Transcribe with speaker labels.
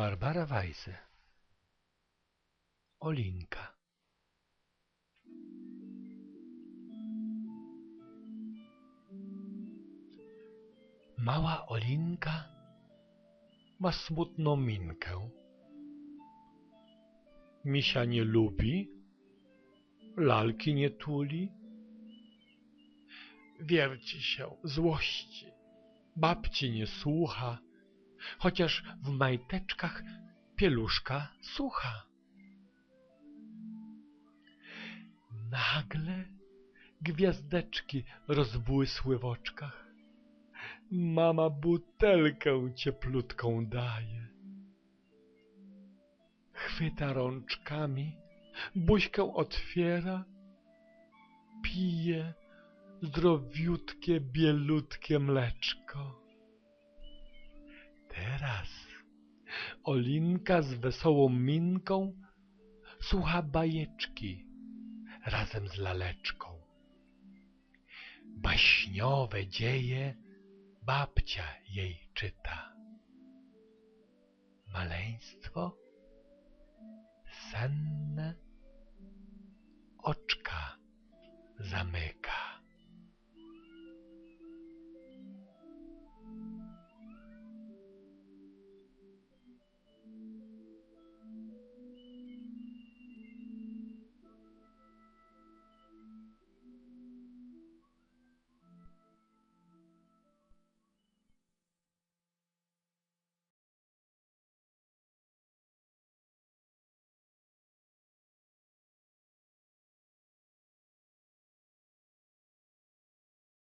Speaker 1: Barbara Weise Olinka. Mała Olinka ma smutną minkę. Misia nie lubi, lalki nie tuli, wierci się złości, babci nie słucha, chociaż w majteczkach pieluszka sucha. Nagle gwiazdeczki rozbłysły w oczkach. Mama butelkę cieplutką daje. Chwyta rączkami, buźkę otwiera, pije zdrowiutkie, bielutkie mleczko. Teraz Olinka z wesołą minką słucha bajeczki razem z laleczką. Baśniowe dzieje babcia jej czyta. Maleństwo senne oczka zamyka.